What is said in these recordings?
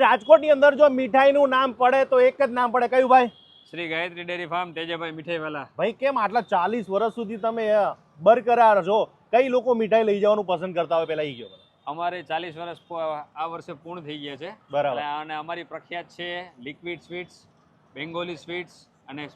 ભાઈ રાજકોટની અંદર જો મીઠાઈનું નામ પડે તો એક જ નામ પડે. કયું ભાઈ? શ્રી ગાયત્રી ડેરી ફાર્મ તેજભાઈ મીઠાઈ વાલા ભાઈ કેમ આટલા ચાલીસ વર્ષ સુધી તમે બરકરાર છો? કઈ લોકો મીઠાઈ લઈ જવાનું પસંદ કરતા હોય પેલા ઈ ગયો અમારે ચાલીસ વર્ષ આ વર્ષે પૂર્ણ થઈ ગયા છે. બરાબર. અને અમારી પ્રખ્યાત છે લિક્વિડ સ્વીટ્સ બેંગોલી સ્વીટ્સ અને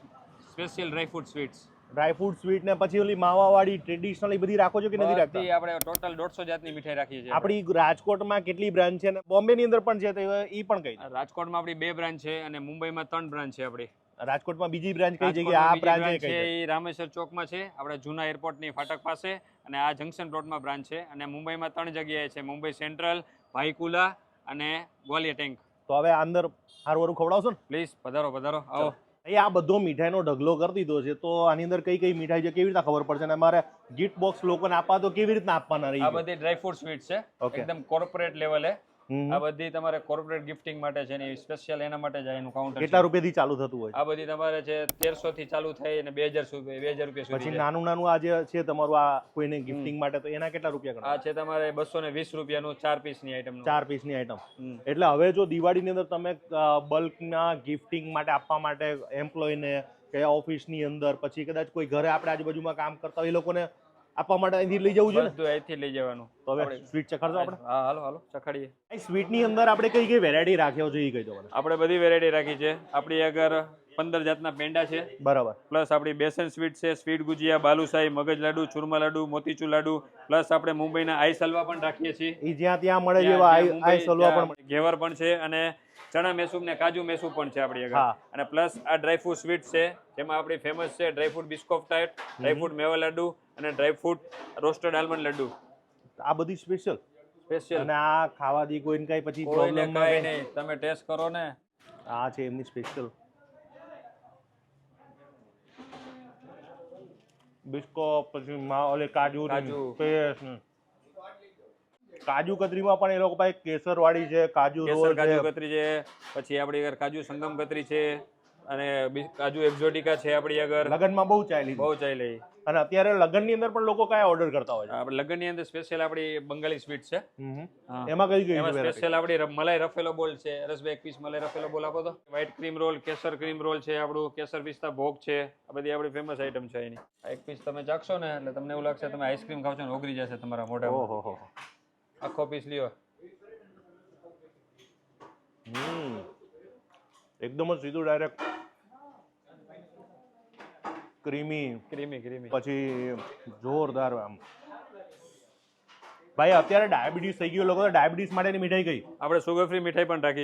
special dry fruit sweets. Dry fruit sweet ને પછી ઓલી માવાવાળી ટ્રેડિશનલ એ બધી રાખો છો કે નથી રાખતા? આપણે ટોટલ દોઢસો જાતની મીઠાઈ રાખીએ છીએ આપણી રાજકોટમાં કેટલી બ્રાન્ચ છે અને બોમ્બે ની અંદર પણ છે તો એ પણ કઈ રાજકોટમાં આપણી બે બ્રાન્ચ છે અને મુંબઈમાં ત્રણ બ્રાન્ચ છે આપણી. રાજકોટમાં બીજી બ્રાન્ચ કઈ જગ્યાએ આ બ્રાન્ચ છે એ રામેશ્વર ચોકમાં છે આપણે જૂના એરપોર્ટની ફાટક પાસે અને આ જંકશન પ્લોટમાં બ્રાન્ચ છે અને મુંબઈમાં ત્રણ જગ્યાએ છે મુંબઈ સેન્ટ્રલ ભાઈકુલા અને ગ્વાલિયર ટેન્ક તો હવે અંદર હારું હારું ખવડાવશો ને? પ્લીઝ પધારો પધારો. આવો. એ આ બધો મીઠાઈનો ઢગલો કરી દીધો છે તો આની અંદર કઈ કઈ મીઠાઈ છે કેવી રીતે ખબર પડશે અને મારે ગિફ્ટ બોક્સ લોકોને આપવા તો કેવી રીતના આપવાના રહી આ બધી ડ્રાયફ્રૂટ સ્વીટ છે. એકદમ કોર્પોરેટ લેવલે. આ બધી તમારે કોર્પોરેટ ગિફ્ટિંગ માટે છે ને સ્પેશિયલ એના માટે જ એનું કાઉન્ટર કેટલા રૂપિયાથી ચાલુ થતું હોય આ બધી તમારે છે 1300 થી ચાલુ થઈ અને બે હજાર સુધી બે હજાર રૂપિયા પછી સુધી પછી નાનું નાનું આ જે છે તમારું આ કોઈને ગિફ્ટિંગ માટે તો એના કેટલા રૂપિયા આ છે તમારે બસો ને વીસ રૂપિયાનું ચાર પીસની આઈટમ ચાર પીસની આઈટમ એટલે હવે જો દિવાળીની અંદર તમે બલ્કના ગિફ્ટિંગ માટે આપવા માટે એમ્પ્લોયને કે ઓફિસની અંદર પછી કદાચ કોઈ ઘરે આપણે આજુબાજુમાં કામ કરતા હોય એ લોકોને આપવા માટે અહીંથી લઈ જવું છે ને? બધું અહીંથી લઈ જવાનું. તો હવે સ્વીટ ચખાડજો આપણે? હા હાલો હાલો ચખાડીએ. અહીં સ્વીટની અંદર આપણે કઈ કઈ વેરાયટી રાખ્યો છે એ કહી દો આપણે બધી વેરાયટી રાખી છે. આપણી આગળ પંદર જાતના પેંડા છે. બરાબર. પ્લસ આપણી બેસન સ્વીટ છે સ્વીટ ગુજિયા બાલુશાહી મગજ લાડુ ચૂરમા લાડુ મોતીચૂર લાડુ. પ્લસ આપણે મુંબઈના આઈસ હલવા પણ રાખીએ છીએ. એ જ્યાં ત્યાં મળે એવા આઈસ ત્યાં પણ ઘેવર પણ છે અને ચણા મેસૂબ ને કાજુ મેસૂબ પણ છે આપણી આગળ. અને પ્લસ આ ડ્રાયફ્રૂટ સ્વીટ છે જેમાં આપણી ફેમસ છે dry fruit Biscoff tight dry fruit મેવા લાડુ અને ડ્રાયફ્રૂટ રોસ્ટેડ આલમંડ લાડુ. આ બધી સ્પેશિયલ સ્પેશિયલ અને આ ખાવાથી કોઈને કઈ પછી પ્રોબ્લેમ નહીં. તમે ટેસ્ટ કરો ને. આ છે એમની સ્પેશિયલ બિસ્કો પછી મા ઓલે કાજુ કાજુ. પેસ્ટ કાજુ કતરીમાં પણ એ લોકો પાસે કેસર વાળી છે કાજુ કેસર રોલ કાજુ છે. કતરી છે પછી આપણી આગળ કાજુ સંગમ કતરી છે. અને કાજુ એક્ઝોટિકા છે આપણી આગળ. લગનમાં બહુ ચાલી બહુ ચાલી અને અત્યારે લગનની અંદર પણ લોકો કયા ઓર્ડર કરતા હોય છે? આપણે લગ્નની અંદર સ્પેશિયલ આપણી બંગાળી સ્વીટ છે. એમાં કઈ કઈ એમાં સ્પેશિયલ આપણી મલાઈ રફેલો બોલ છે. રસભાઈ એક પીસ મલાઈ રફેલો બોલ આપો તો. વ્હાઈટ ક્રીમ રોલ કેસર ક્રીમ રોલ છે આપણું. કેસર પિસ્તા ભોગ છે. આ બધી આપણી ફેમસ આઈટમ છે એની. એક પીસ તમે ચાખશો ને એટલે તમને એવું લાગશે તમે આઈસ્ક્રીમ ખાવ છો ને ઓગરી જશે તમારા મોઢામાં. ઓહો આખો પીસ લ્યો. હમ. એકદમ જ સીધું ડાયરેક્ટ ક્રીમી ક્રીમી ક્રીમી પછી જોરદાર આમ. ભાઈ અત્યારે ડાયાબિટીસ થઈ ગયું લોકો ડાયાબિટીસ માટેની મીઠાઈ ગઈ આપણે સુગર ફ્રી મીઠાઈ પણ રાખી